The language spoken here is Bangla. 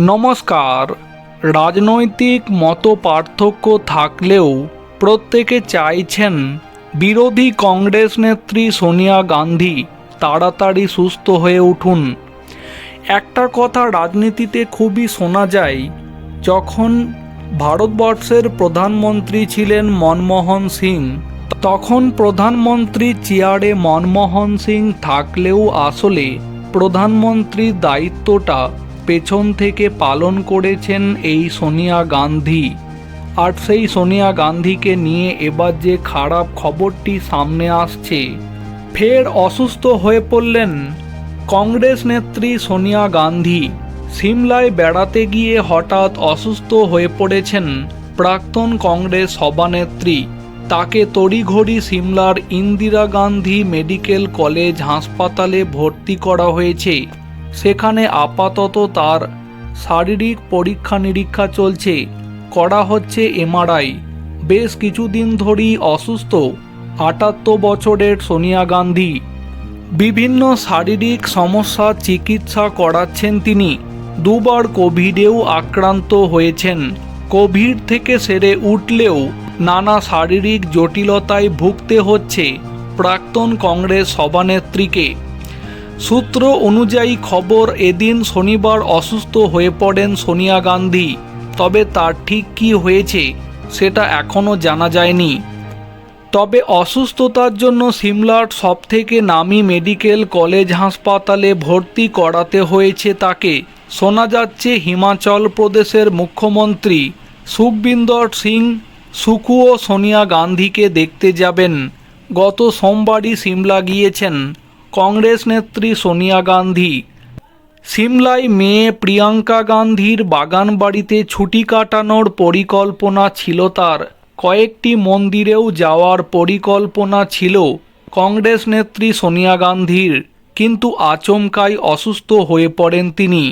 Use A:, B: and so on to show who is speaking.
A: নমস্কার। রাজনৈতিক মত পার্থক্য থাকলেও প্রত্যেকে চাইছেন বিরোধী কংগ্রেস নেত্রী সোনিয়া গান্ধী তাড়াতাড়ি সুস্থ হয়ে উঠুন। একটা কথা রাজনীতিতে খুবই শোনা যায়, যখন ভারতবর্ষের প্রধানমন্ত্রী ছিলেন মনমোহন সিং, তখন প্রধানমন্ত্রী চেয়ারে মনমোহন সিং থাকলেও আসলে প্রধানমন্ত্রীর দায়িত্বটা পেছন থেকে পালন করেছেন এই সোনিয়া গান্ধী। আর সেই সোনিয়া গান্ধীকে নিয়ে এবার যে খারাপ খবরটি সামনে আসছে, ফের অসুস্থ হয়ে পড়লেন কংগ্রেস নেত্রী সোনিয়া গান্ধী। সিমলায় বেড়াতে গিয়ে হঠাৎ অসুস্থ হয়ে পড়েছেন প্রাক্তন কংগ্রেস সভানেত্রী। তাকে তড়িঘড়ি সিমলার ইন্দিরা গান্ধী মেডিকেল কলেজ হাসপাতালে ভর্তি করা হয়েছে। সেখানে আপাতত তার শারীরিক পরীক্ষা নিরীক্ষা চলছে। করা হচ্ছে এমআরআই। বেশ কিছুদিন ধরেই অসুস্থ আটাত্তর বছরের সোনিয়া গান্ধী। বিভিন্ন শারীরিক সমস্যার চিকিৎসা করাচ্ছেন তিনি। দুবার কোভিডেও আক্রান্ত হয়েছেন। কোভিড থেকে সেরে উঠলেও নানা শারীরিক জটিলতায় ভুগতে হচ্ছে। প্রাক্তন কংগ্রেস সভানেত্রীকে সূত্র অনুযায়ী খবর এদিন শনিবার অসুস্থ হয়ে পড়েন সোনিয়া গান্ধী। তবে তার ঠিক কী হয়েছে, সেটা এখনও জানা যায়নি। তবে অসুস্থতার জন্য সিমলার সবথেকে নামি মেডিকেল কলেজ হাসপাতালে ভর্তি করাতে হয়েছে তাকে, শোনা যাচ্ছে হিমাচল প্রদেশের মুখ্যমন্ত্রী সুখবিন্দর সিং সুকুও সোনিয়া গান্ধীকে দেখতে যাবেন। গত সোমবারই সিমলা গিয়েছেন। কংগ্রেস নেত্রী সোনিয়া গান্ধী। সিমলায় মেয়ে প্রিয়াঙ্কা গান্ধীর বাগান বাড়িতে ছুটি কাটানোর পরিকল্পনা ছিল তার। কয়েকটি মন্দিরেও যাওয়ার পরিকল্পনা ছিল কংগ্রেস নেত্রী সোনিয়া গান্ধীর, কিন্তু আচমকাই অসুস্থ হয়ে পড়েন তিনি।